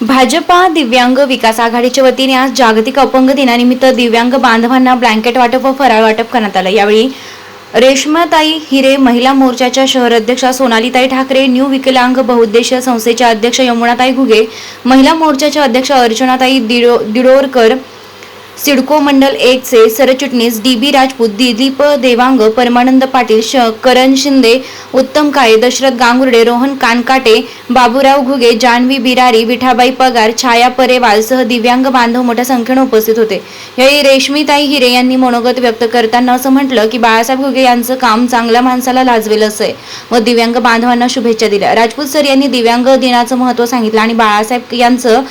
भाजपा दिव्यांग विकास आघाडीच्या वतीने आज जागतिक अपंग दिनानिमित्त दिव्यांग बांधवांना ब्लँकेट वाटप व फराळ वाटप करण्यात आलं. यावेळी रेश्माताई हिरे महिला मोर्चाच्या शहर अध्यक्षा सोनालीताई ठाकरे न्यू विकलांग बहुउद्देशीय संस्थेच्या अध्यक्ष यमुनाताई घुगे महिला मोर्चाच्या अध्यक्ष अर्चनाताई दिडो दिडोरकर सिडको मंडल एकचे सरचिटणीस डी बी राजपूत दिलीप देवांग परमानंद पाटील श करण शिंदे उत्तम काळे दशरथ गांगुर्डे रोहन कानकाटे बाबूराव घुगे जान्हवी बिरारी विठाबाई पगार छाया परेवाल सह दिव्यांग बांधव मोठ्या संख्येने उपस्थित होते. यावेळी रेशमीताई हिरे यांनी मनोगत व्यक्त करताना असं म्हटलं की बाळासाहेब घुगे यांचं काम चांगल्या माणसाला लाजवेल असं आहे व दिव्यांग बांधवांना शुभेच्छा दिल्या. राजपूत सर यांनी दिव्यांग दिनाचं महत्त्व सांगितलं आणि बाळासाहेब यांचं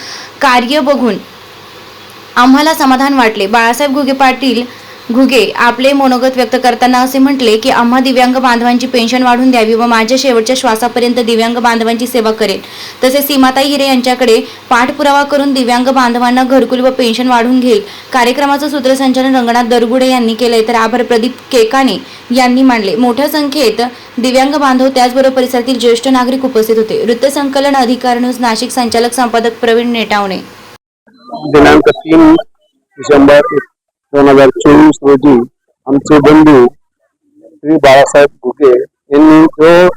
कार्य बघून आम्हाला समाधान वाटले. बाळासाहेब घुगे पाटील घुगे आपले मनोगत व्यक्त करताना असे म्हटले की आम्हा दिव्यांग बांधवांची पेन्शन वाढून द्यावी व माझ्या शेवटच्या श्वासापर्यंत दिव्यांग बांधवांची सेवा करेल. तसेच सीमाताई हिरे यांच्याकडे पाठपुरावा करून दिव्यांग बांधवांना घरकुल व पेन्शन वाढून घेईल. कार्यक्रमाचं सूत्रसंचालन रंगनाथ दरगुडे यांनी केले तर आभार प्रदीप केकाने यांनी मांडले. मोठ्या संख्येत दिव्यांग बांधव त्याचबरोबर परिसरातील ज्येष्ठ नागरिक उपस्थित होते. वृत्तसंकलन अधिकार न्यूज नाशिक संचालक संपादक प्रवीण नेटावणे. दिनांक तीन डिसेंबर दोन हजार चोवीस रोजी आमचे बंधू श्री बाळासाहेब घुगे यांनी जो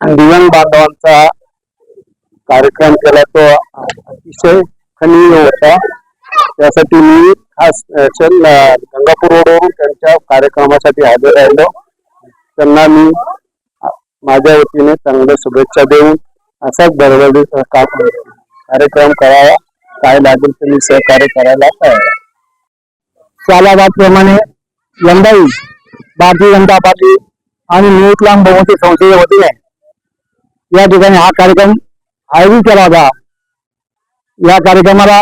दिव्यांग बांधवांचा कार्यक्रम केला तो अतिशय खनीय होता. त्यासाठी मी खास अ, गंगापूर रोडवरून त्यांच्या कार्यक्रमासाठी हजर राहिलो. त्यांना मी माझ्या वतीने चांगल्या शुभेच्छा देऊन असाच दरवर्षी कार्यक्रम करावा. काय लागेल तुम्ही सहकार्य करायला तयार यंदाही भारतीय जनता पार्टी आणि न्यूटलाम बहुमती संस्थेच्या वतीने या ठिकाणी हा कार्यक्रम आयोजित केला होता. या कार्यक्रमाला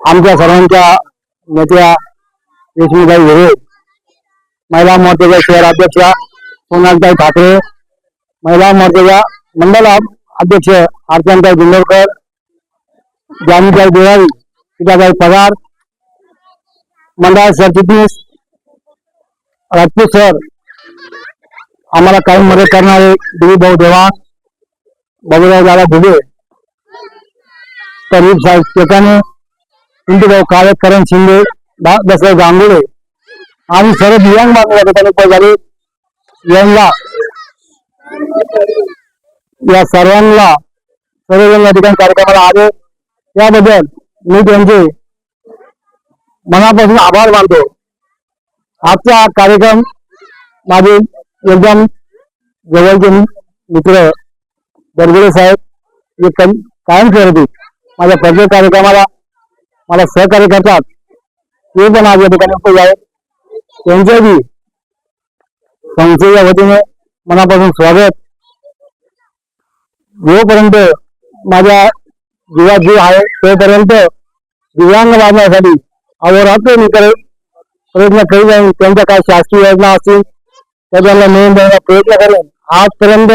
आमच्या सर्वांच्या नेत्या रेशमीताई हिरे महिला मोर्चाच्या शहराध्यक्षा सोनालताई ठाकरे महिला मोर्चाच्या मंडल अध्यक्ष अर्चनताई गुंडोरकर जानीताई देवारी सीताबाई पगार मंडळ सरचिटणीस राजपूत सर आम्हाला काही मदत करणारे दिलीप भाऊ देवाण बाबूराव दादा भुगे तरीफ साहेब टेकाने पिंटूभाऊ काळे करण शिंदे बा- दसरा गांगुळे आणि सर्व दिव्यांग बांधव ठिकाणी झाले. यांना या सर्वांना सर्वजण या ठिकाणी कार्यक्रमाला आले. त्याबद्दल मी त्यांचे मनापासून आभार मानतो. आजचा कार्यक्रम माझे एकदम जवळचे मित्र दरगडे साहेब हे कन- कायम करते माझ्या प्रत्येक कार्यक्रमाला मला सहकार्य करतात ते पण आज या ठिकाणी उपयोग आहे त्यांच्याही संस्थेच्या वतीने मनापासून स्वागत. जोपर्यंत माझ्या जीवात जीव आहे तोपर्यंत दिव्यांग बांधण्यासाठी अवरात्र मी करे प्रयत्न करीत आहे त्यांच्या काही शासकीय योजना असतील त्या त्यांना मिळून देण्याचा प्रयत्न करेन आजपर्यंत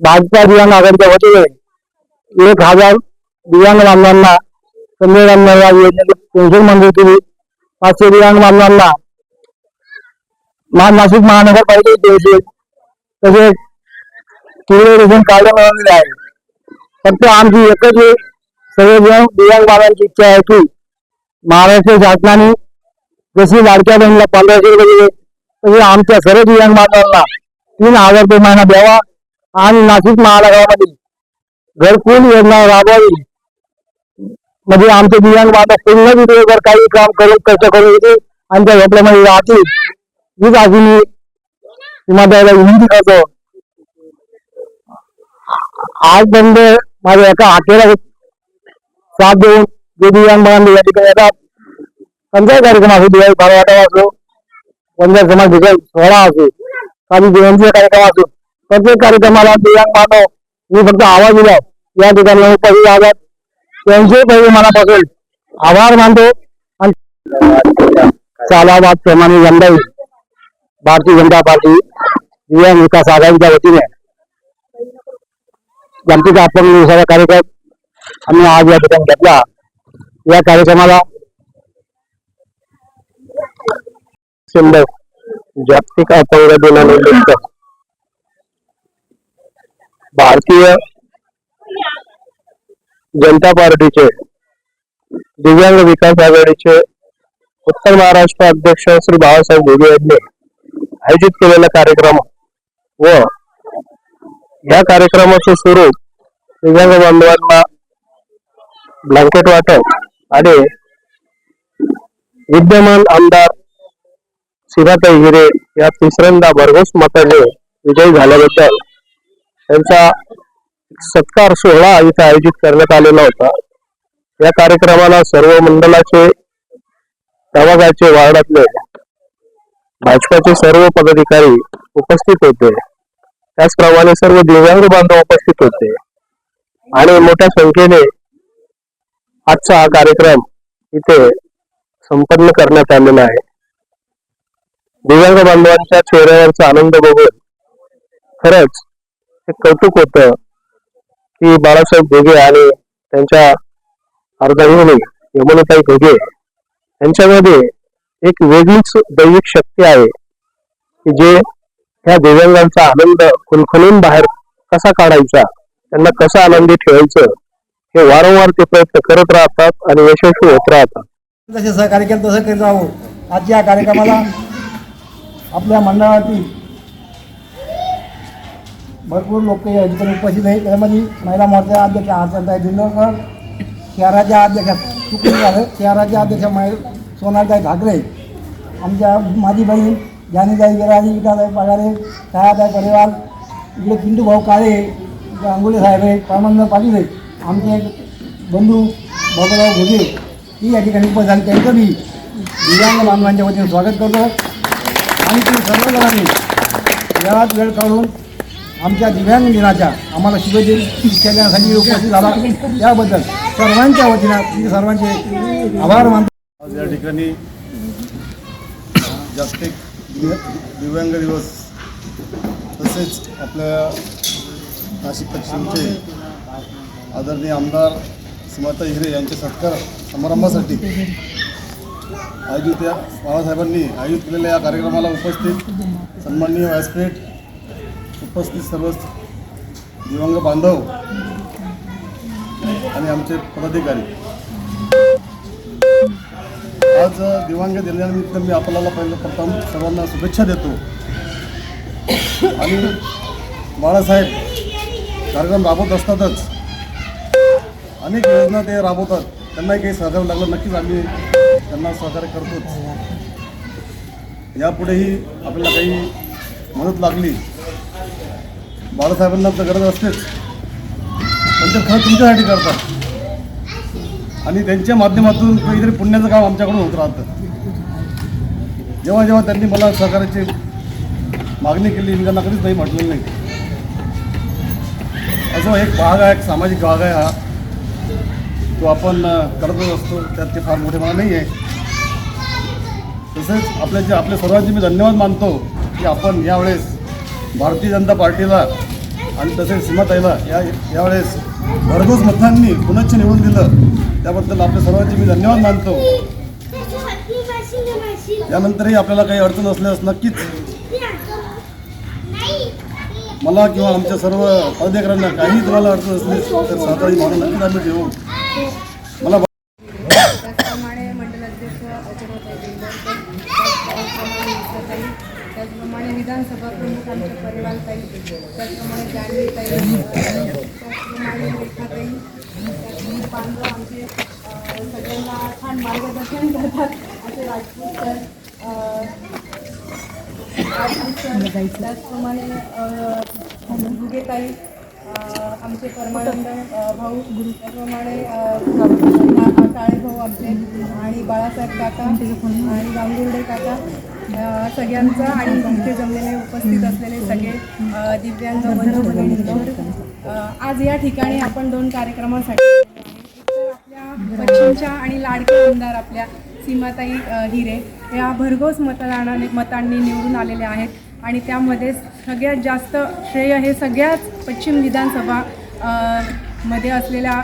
भाजपा दिव्यांग आघाडीच्या वतीने एक हजार दिव्यांग बांधवांना संजय योजनेची पेन्शन मंजूर केली. पाचशे दिव्यांग बांधवांना नाशिक महानगरपालिकेची तसेच पिवळे रेशन कार्ड मिळवलेले आहे. फक्त आमची एकच आहे, सर्वजण दिव्यांग बाबांची इच्छा आहे की महाराष्ट्र शासनाने जशी लाडक्या बहिणीला पंधराशे रुपये दिले तसे आमच्या सर्व दिव्यांग बांधवांना तीन हजार रुपये महिना द्यावा आणि नाशिक महानगरामध्ये घरकुल योजना राबवावी. म्हणजे आमचे दिव्यांग बाबा पूर्ण तिथे काही काम करून कष्ट करून येते आणि त्या झोपड्यामध्ये राहतील. हीच अशी मी सीमाताईला विनंती करतो. आजपर्यंत माझ्या एका हाकेला साथ देऊन जे दिव्यांग बांधव या ठिकाणी येतात. कोणताही कार्यक्रम असो दिवाळी बारा वाटावा असो पंजाब समाज विजय सोहळा असो काही जयंतीचा कार्यक्रम असो प्रत्येक कार्यक्रमाला दिव्यांग मानव मी फक्त आवाज दिला. या ठिकाणी उपस्थित आहात त्यांचे पहिले मनापासून आभार मानतो. आणि सालाबाद प्रमाणे यंदाही भारतीय जनता पार्टी दिव्यांग विकास आघाडीच्या वतीने जनतेचा अपंग दिवसाचा कार्यक्रम आम्ही आज या ठिकाणी घेतला. या कार्यक्रमाला जागतिक अपंग दिनानिमित्त भारतीय जनता पार्टीचे दिव्यांग विकास आघाडीचे उत्तर महाराष्ट्र अध्यक्ष श्री बाळासाहेब भोगे यांनी आयोजित केलेला कार्यक्रम व या कार्यक्रमाचे स्वरूप दिव्यांग बांधवांना ब्लँकेट वाटप आणि विद्यमान आमदार सीमाताई हिरे या तिसऱ्यांदा भरघोस मताने विजयी झाल्याबद्दल त्यांचा सत्कार सोहळा इथे आयोजित करण्यात आलेला होता. या कार्यक्रमाला सर्व मंडळाचे प्रभागाचे वार्डातले भाजपाचे सर्व पदाधिकारी उपस्थित होते. त्याचप्रमाणे सर्व दिव्यांग बांधव उपस्थित होते. आणि मोठ्या संख्येने आजचा हा कार्यक्रम इथे संपन्न करण्यात आलेला आहे. दिव्यांग बांधवांच्या चेहऱ्यावरचा आनंद बघून खरंच हे कौतुक होतं की बाळासाहेब घोगे आणि त्यांच्या अर्धांगिनी यमुनाताई घोगे यांच्यामध्ये एक वेगळीच दैविक शक्ती आहे की जे ह्या दिव्यांगांचा आनंद खुलखुलून बाहेर कसा काढायचा? त्यांना कसं आनंदी ठेवायचं? हे वारंवार ते प्रयत्न करत राहतात आणि यशस्वी होत राहतात. जसे सहकार्य केलं तसं करीत राहू. आज या कार्यक्रमाला आपल्या मंडळातील भरपूर लोक या ठिकाणी उपस्थित आहेत. त्यामध्ये महिला मोर्चा अध्यक्ष आरचंदाई दिंडोरकर शहराच्या अध्यक्ष चुकून झालं शहराच्या अध्यक्ष मै सोनालताई ठाकरे आमच्या माझी बहीण जानीताई गिराजी विकासाई पगारे छायाताई परिवार इकडे पिंटू भाऊ काळे इकडे अंगुले साहेब आहेत परमानंद पाटील आहेत. आमचे बंधू बाबूराव घोगे ही या ठिकाणी उपस्थित झाली त्यांचं मी दिव्यांग बांधवांच्या वतीने स्वागत करतो. आणि तुम्ही सर्वजणांनी वेळात वेळ काढून आमच्या दिव्यांग दिनाच्या आम्हाला शुभेच्छा देण्यासाठी उपस्थित झाला. त्याबद्दल सर्वांच्या वतीनं तुमचे सर्वांचे आभार मानतो. या ठिकाणी जागतिक दिव्यांग दिवस तसेच आपल्या नाशिक पश्चिमचे आदरणीय आमदार सीमाता हिरे यांच्या सत्कार समारंभासाठी आयोजित या बाळासाहेबांनी आयोजित केलेल्या या कार्यक्रमाला उपस्थित सन्माननीय व्यासपीठ उपस्थित सर्व दिव्यांग बांधव आणि आमचे पदाधिकारी. आज दिव्यांग दिल्यानिमित्त मी आपल्याला पहिलं प्रथम सर्वांना शुभेच्छा देतो. आणि बाळासाहेब कार्यक्रम राबवत असतातच अनेक योजना ते राबवतात. त्यांनाही काही सहकार्य लागलं नक्कीच आम्ही त्यांना सहकार्य करतोच. यापुढेही आपल्याला काही मदत लागली. बाळासाहेबांना तर गरज असतेच. पण ते खरं तुमच्यासाठी करतात. आणि त्यांच्या माध्यमातून काहीतरी पुण्याचं काम आमच्याकडून होत राहतं. जेव्हा जेव्हा त्यांनी मला सहकार्याची मागणी केली मी त्यांना कधीच नाही म्हटलेलं नाही. असं एक भाग आहे एक सामाजिक भाग आहे हा. तो आपण करतच असतो त्यात ते फार मोठेपणा नाही आहे. तसेच आपल्या जे आपल्या सर्वांचे मी धन्यवाद मानतो की आपण यावेळेस भारतीय जनता पार्टीला आणि तसेच सीमाताईला या यावेळेस भरघोस मतांनी पुनश्च निवडून दिलं त्याबद्दल आपल्या सर्वांचे मी धन्यवाद मानतो. यानंतरही आपल्याला काही अडचण असल्यास नक्कीच मला किंवा आमच्या सर्व पदाधिकाऱ्यांना काही तुम्हाला अडचण असली तर सहकारी म्हणून नक्कीच आम्ही ठेवू मला त्याचप्रमाणे मंडलाध्यक्ष अजयताई दिंडोरकर त्याचप्रमाणे इच्छाताई त्याचप्रमाणे विधानसभा प्रमुख परिवार परिवारताई त्याचप्रमाणे जानवीताई त्याचप्रमाणे रेखाताई त्याचप्रमाणे पांडव आमचे सगळ्यांना छान मार्गदर्शन करतात असे राजपूत सर राजपूत सर त्याचप्रमाणे अ, भुगेताई आमचे परमानंद भाऊ गुरु त्याप्रमाणे काळे भाऊ आमचे आणि बाळासाहेब काका आणि गांगुर्डे काका. सगळ्यांचं आणि इथे जमलेले उपस्थित असलेले सगळे दिव्यांग बंधू आज या ठिकाणी आपण दोन कार्यक्रमासाठी आपल्या पश्चिमच्या आणि लाडके आमदार आपल्या सीमाताई हिरे या भरघोस मतदानाने मतांनी निवडून आलेल्या आहेत. आणि त्यामध्ये सगळ्यात जास्त श्रेय हे सगळ्याच पश्चिम विधानसभा मध्ये असलेल्या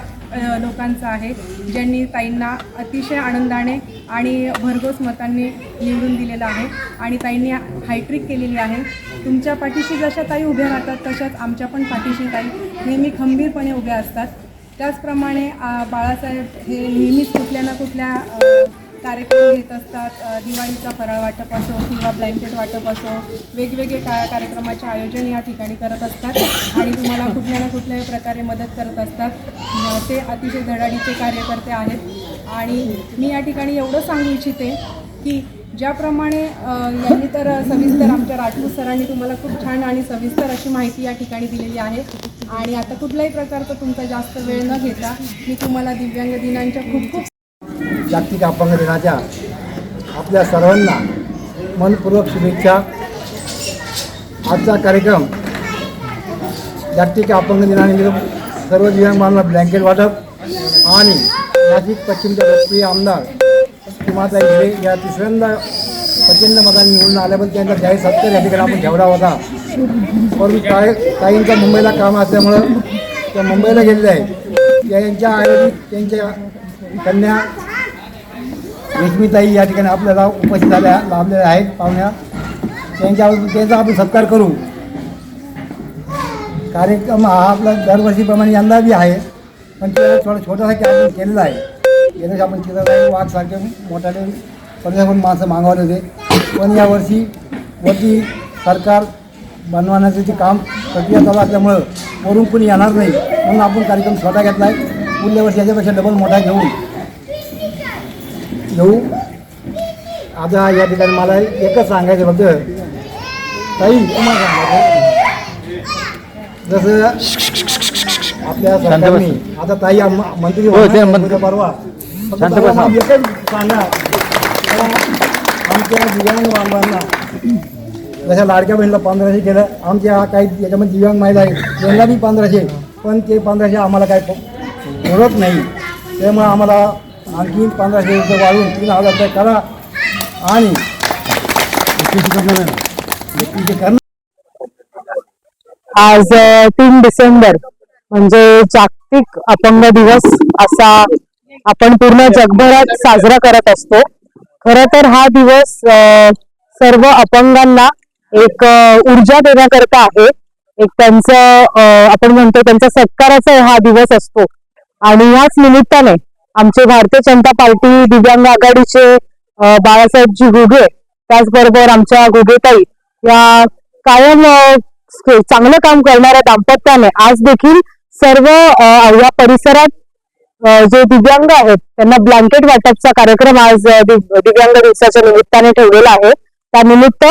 लोकांचं आहे ज्यांनी ताईंना अतिशय आनंदाने आणि भरघोस मतांनी निवडून दिलेलं आहे. आणि ताईंनी हायट्रिक केलेली आहे. तुमच्या पाठीशी जशा ताई उभ्या राहतात तशाच आमच्या पण पाठीशी ताई नेहमी खंबीरपणे उभ्या असतात. त्याचप्रमाणे बाळासाहेब हे नेहमीच कुठल्या ना कुठल्या कार्यक्रम घेत असतात. दिवाळीचा फराळ वाटप असो किंवा ब्लँकेट वाटप असो वेगवेगळे का कार्यक्रमाचे आयोजन या ठिकाणी करत असतात. आणि तुम्हाला कुठल्या ना कुठल्याही प्रकारे मदत करत असतात. ते अतिशय धडाडीचे कार्यकर्ते आहेत. आणि मी या ठिकाणी एवढं सांगू इच्छिते की ज्याप्रमाणे यांनी तर सविस्तर आमच्या राजपूत सरांनी तुम्हाला खूप छान आणि सविस्तर अशी माहिती या ठिकाणी दिलेली आहे. आणि आता कुठल्याही प्रकारचा तुमचा जास्त वेळ न घेता मी तुम्हाला दिव्यांग दिनांच्या खूप खूप जागतिक अपंग दिनाच्या आपल्या सर्वांना मनपूर्वक शुभेच्छा. आजचा कार्यक्रम जागतिक अपंग दिनानिमित्त सर्व दिव्यांग ब्लँकेट वाटप आणि नाशिक पश्चिमच्या लोकप्रिय आमदार सीमाताई हिरे या तिसऱ्यांदा प्रचंड मतांनी निवडून आल्याबद्दल त्यांचा जाहीर सत्कार या ठिकाणी आपण ठेवला होता. परंतु काय काहींचा मुंबईला काम असल्यामुळं त्या मुंबईला गेलेल्या आहेत. या यांच्या आयोजित त्यांच्या कन्या रेशमीताई या ठिकाणी आपल्याला उपस्थित झाल्या लाभलेल्या आहेत पाहुण्या. त्यांच्या त्यांचा आपण सत्कार करू. कार्यक्रम हा आपला दरवर्षीप्रमाणे यंदा बी आहे पण त्याला थोडा छोटासा कार्यक्रम केलेला आहे. गेल्या आपण चित्रताई वाघसारखे मोठ्याने पण माणसं मागवले होते. पण यावर्षी वरती सरकार बनवण्याचं जे काम प्रक्रिया चालू असल्यामुळं वरून कोणी येणार नाही म्हणून आपण कार्यक्रम छोटा घेतला आहे पुढल्या वर्षी याच्यापेक्षा डबल मोठा घेऊन घेऊ. आता या ठिकाणी मला एकच सांगायचं फक्त. ताई जसं आपल्या सरकारने आता ताई मंत्री आहे उद्या परवा. एकच सांगा. आमच्या दिव्यांग बांधवांना जसं लाडक्या बहिणीला पंधराशे केलं आमच्या काही याच्यामध्ये दिव्यांग महिला आहेत त्यांना बी पंधराशे पण ते पंधराशे आम्हाला काय पुरत नाही. त्यामुळे आम्हाला आणखी पंधराशे रुपये वाढून तीन हजार रुपये करा. आणि आज तीन डिसेंबर म्हणजे जागतिक अपंग दिवस असा आपण पूर्ण जगभरात साजरा करत असतो. खर तर हा दिवस सर्व अपंगांना एक ऊर्जा देण्याकरता आहे. एक त्यांचं आपण म्हणतो त्यांचा सत्काराचा हा दिवस असतो. आणि ह्याच निमित्ताने आमचे भारतीय जनता पार्टी दिव्यांग आघाडीचे बाळासाहेबजी घुगे त्याचबरोबर आमच्या घुगेताई या कायम चांगलं काम करणाऱ्या दाम्पत्याने आज देखील सर्व या परिसरात जे दिव्यांग आहेत त्यांना ब्लँकेट वाटपचा कार्यक्रम आज दिव्यांग दिवसाच्या निमित्ताने ठेवलेला आहे. त्यानिमित्त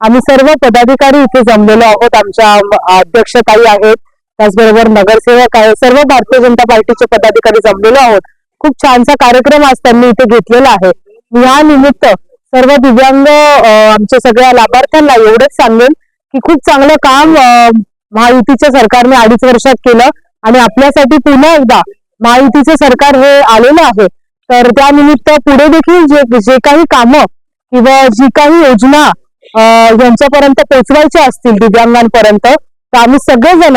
आम्ही सर्व पदाधिकारी इथे जमलेलो आहोत. आमच्या अध्यक्षताई आहेत. त्याचबरोबर नगरसेवक आहे सर्व भारतीय जनता पार्टीचे पदाधिकारी जमलेलो आहोत. खूप छानसा कार्यक्रम आज त्यांनी इथे घेतलेला आहे. यानिमित्त या निमित्त सर्व दिव्यांग आमच्या सगळ्या लाभार्थ्यांना एवढंच सांगेन की खूप चांगलं काम महायुतीच्या सरकारने अडीच वर्षात केलं आणि आपल्यासाठी पुन्हा एकदा महायुतीचे सरकार हे आलेलं आहे. तर त्यानिमित्त पुढे देखील जे जे काही कामं किंवा जी काही योजना यांच्यापर्यंत पोहोचवायच्या असतील दिव्यांगांपर्यंत तर आम्ही सगळेजण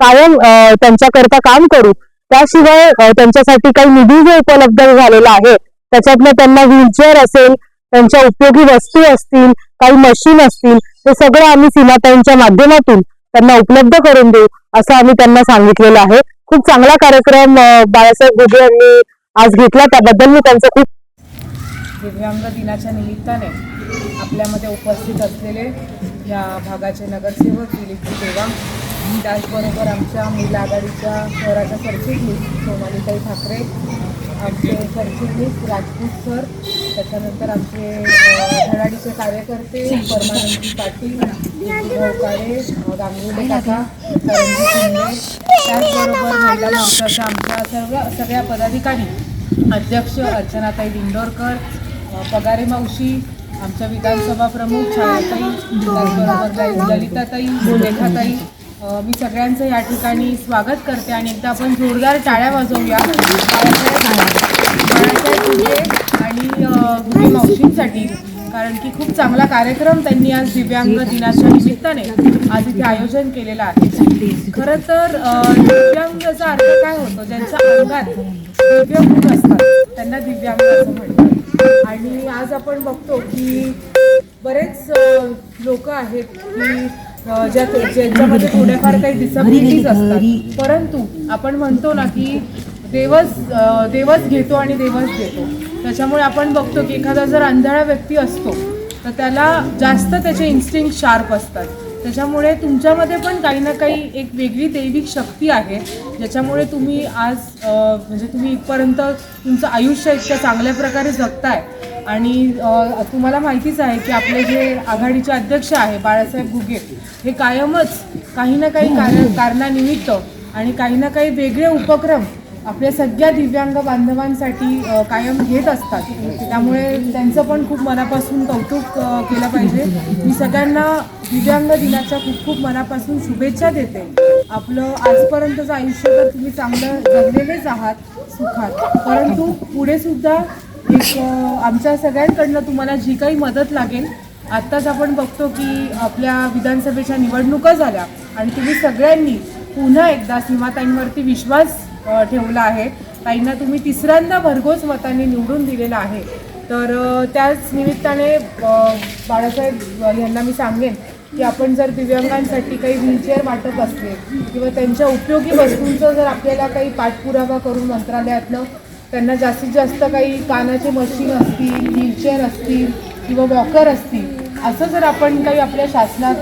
कायम त्यांच्याकरता काम करू. त्याशिवाय त्यांच्यासाठी काही निधी जो उपलब्ध झालेला आहे. त्याच्यातनं त्यांना व्हीलचेअर असेल त्यांच्या उपयोगी वस्तू असतील काही मशीन असतील ते सगळं आम्ही सीमाताईंच्या माध्यमातून त्यांना उपलब्ध करून देऊ असं आम्ही त्यांना सांगितलेलं आहे. खूप चांगला कार्यक्रम बाळासाहेब घुगे यांनी आज घेतला. त्याबद्दल मी त्यांचं खूप दिव्यांग दिनाच्या निमित्ताने आपल्यामध्ये उपस्थित असलेले या भागाचे नगरसेवक दिलीप देवा त्याचबरोबर आमच्या महिला आघाडीच्या शहराच्या सरचिटणीस सोमालीताई ठाकरे आमचे सरचिटणीस राजपूत सर त्याच्यानंतर आमचे धडाडीचे कार्यकर्ते परमानंदी पाटील भाऊकाळे गांगुले काका शिंदे त्याचबरोबर महिला मोर्चाच्या आमच्या सर्व सगळ्या पदाधिकारी अध्यक्ष अर्चनाताई दिंडोरकर पगारे मावशी आमच्या विधानसभा प्रमुख छायाताई त्याचबरोबर ललिताताई लेखाताई मी सगळ्यांचं या ठिकाणी स्वागत करते आणि एकदा आपण जोरदार टाळ्या वाजवूया. आणि अ, मावशींसाठी. कारण की खूप चांगला कार्यक्रम त्यांनी आज दिव्यांग दिनाच्या निमित्ताने आज इथे आयोजन केलेलं आहे. खरं तर दिव्यांगचा अर्थ काय होतो? ज्यांच्या अंगात दिव्य गुण असतात. त्यांना दिव्यांग असं म्हणतात. आणि आज आपण बघतो की बरेच लोक आहेत की ज्या ज्यांच्यामध्ये थोड्याफार काही डिसबिलिटीज असतात. परंतु आपण म्हणतो ना की देवच देवच घेतो आणि देवच देतो. त्याच्यामुळे आपण बघतो की एखादा जर अंधळा व्यक्ती असतो तर त्याला जास्त त्याचे इन्स्टिंग शार्प असतात. त्याच्यामुळे तुमच्यामध्ये पण काही ना काही एक वेगळी दैविक शक्ती आहे ज्याच्यामुळे तुम्ही आज म्हणजे तुम्ही इथपर्यंत तुमचं आयुष्य इतक्या चांगल्या प्रकारे जगताय. आणि तुम्हाला माहितीच आहे की आपले जे आघाडीचे अध्यक्ष आहे बाळासाहेब घुगे हे कायमच काही ना काही कार कारणानिमित्त आणि काही ना काही वेगळे उपक्रम आपल्या सगळ्या दिव्यांग बांधवांसाठी कायम घेत असतात. त्यामुळे त्यांचं पण खूप मनापासून कौतुक केलं पाहिजे. मी सगळ्यांना दिव्यांग दिनाच्या खूप खूप मनापासून शुभेच्छा देते. आपलं आजपर्यंतचं आयुष्य तर तुम्ही चांगलं जगलेलेच आहात सुखात. परंतु पुढे सुद्धा uh, आमच्या सगळ्यांकडनं तुम्हाला जी काही मदत लागेल आत्ताच आपण बघतो की आपल्या विधानसभेच्या निवडणुका झाल्या आणि तुम्ही सगळ्यांनी पुन्हा एकदा सीमाताईंवरती विश्वास ठेवला आहे. ताईंना तुम्ही तिसऱ्यांदा भरघोस मताने निवडून दिलेला आहे. तर त्याच निमित्ताने बाळासाहेब यांना मी सांगेन की आपण जर दिव्यांगांसाठी काही व्हीलचेअर वाटप असले किंवा त्यांच्या उपयोगी वस्तूंचं जर आपल्याला काही पाठपुरावा करून मंत्रालयातनं त्यांना जास्तीत जास्त काही कानाचे मशीन असतील व्हीलचेअर असतील किंवा वॉकर असतील असं जर आपण काही आपल्या शासनात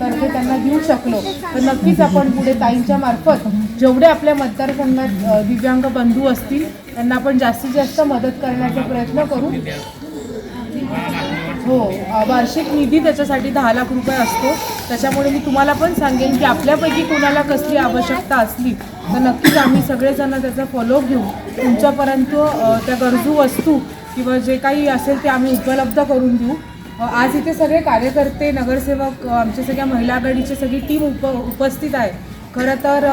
त्यांना देऊ शकलो तर नक्कीच आपण पुढे ताईंच्या मार्फत जेवढे आपल्या मतदारसंघात दिव्यांग बंधू असतील त्यांना आपण जास्तीत जास्त मदत करण्याचा प्रयत्न करू. हो वार्षिक निधी त्याच्यासाठी दहा लाख रुपये असतो. त्याच्यामुळे मी तुम्हाला पण सांगेन की आपल्यापैकी कोणाला कसली आवश्यकता असली तर नक्कीच आम्ही सगळेजण त्याचा फॉलो घेऊ. तुमच्यापर्यंत त्या गरजू वस्तू किंवा जे काही असेल ते आम्ही उपलब्ध करून देऊ. आज इथे सगळे कार्यकर्ते नगरसेवक आमच्या सगळ्या महिला आघाडीची सगळी टीम उप उपस्थित आहे. खरं तर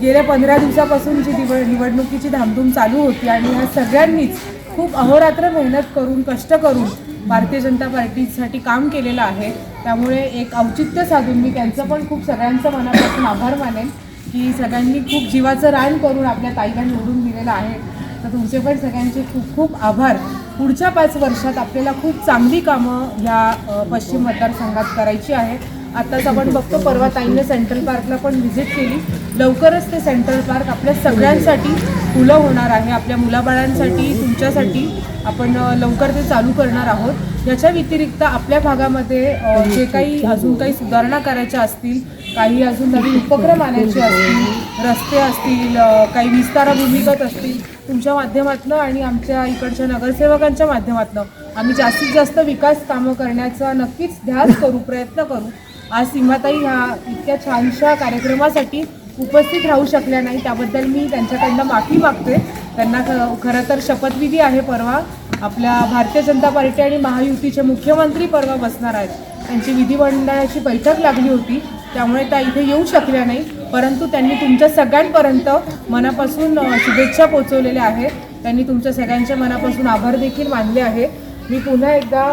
गेल्या पंधरा दिवसापासून जी निवड निवडणुकीची धामधूम चालू होती आणि ह्या सगळ्यांनीच खूप अहोरात्र मेहनत करून कष्ट करून भारतीय जनता पार्टीसाठी काम केलेलं आहे. त्यामुळे एक औचित्य साधून मी त्यांचं पण खूप सगळ्यांचं मनापासून आभार मानेन की सगळ्यांनी खूप जीवाचं रान करून आपल्या ताईला निवडून दिलेलं आहे. तर तुमचे पण सगळ्यांचे खूप खूप आभार. पुढच्या पाच वर्षात आपल्याला खूप चांगली कामं ह्या पश्चिम मतदारसंघात करायची आहे. आत्ताच आपण बघतो परवा ताईने सेंट्रल पार्कला पण व्हिजिट केली. लवकरच ते सेंट्रल पार्क आपल्या सगळ्यांसाठी खुलं होणार आहे. आपल्या मुलाबाळांसाठी तुमच्यासाठी आपण लवकर ते चालू करणार आहोत. याच्या व्यतिरिक्त आपल्या भागामध्ये जे काही अजून काही सुधारणा करायच्या असतील काही अजून नवीन उपक्रम आणायचे असतील रस्ते असतील काही विस्तारा भूमिगत असतील तुमच्या माध्यमातनं आणि आमच्या इकडच्या नगरसेवकांच्या माध्यमातनं आम्ही जास्तीत जास्त विकास कामं करण्याचा नक्कीच ध्यास करू प्रयत्न करू. आज सीमाताई ह्या इतक्या छानशा कार्यक्रमासाठी उपस्थित राहू शकल्या नाही त्याबद्दल मी त्यांच्याकडनं माफी मागते त्यांना ख खरं तर शपथविधी आहे परवा. आपल्या भारतीय जनता पार्टी आणि महायुतीचे मुख्यमंत्री परवा बसणार आहेत. त्यांची विधिमंडळाची बैठक लागली होती. त्यामुळे त्या इथे येऊ शकल्या नाही. परंतु त्यांनी तुमच्या सगळ्यांपर्यंत मनापासून शुभेच्छा पोचवलेल्या आहेत. त्यांनी तुमच्या सगळ्यांच्या मनापासून आभार देखील मानले आहे. मी पुन्हा एकदा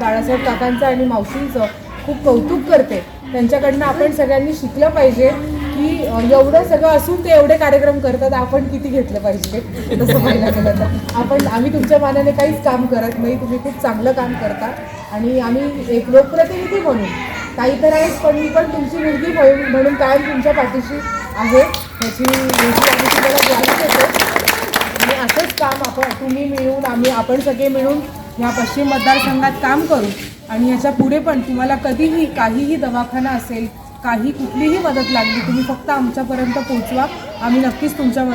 बाळासाहेब काकांचं आणि मावशींचं खूप कौतुक करते. त्यांच्याकडनं आपण सगळ्यांनी शिकलं पाहिजे. की एवढं सगळं असून ते एवढे कार्यक्रम करतात आपण किती घेतलं पाहिजे? तसं पाहिलं गेलं तर. आपण आम्ही तुमच्या मानाने काहीच काम करत नाही तुम्ही खूप चांगलं काम करता. आणि आम्ही एक लोकप्रतिनिधी म्हणून काही तर आहेच पण मी पण तुमची मुलगी म्हणून म्हणून कायम तुमच्या पाठीशी आहे. ह्याची ह्याची आम्ही तुम्हाला ग्वाही देतो. आणि असंच काम आपण तुम्ही मिळून आम्ही आपण सगळे मिळून ह्या पश्चिम मतदारसंघात काम करू. आणि ह्याच्या पुढे पण तुम्हाला कधीही काहीही दवाखाना असेल काही कुठलीही मदत लागली तुम्ही फक्त आमच्यापर्यंत पोहोचवा. आम्ही नक्कीच तुमच्या मदत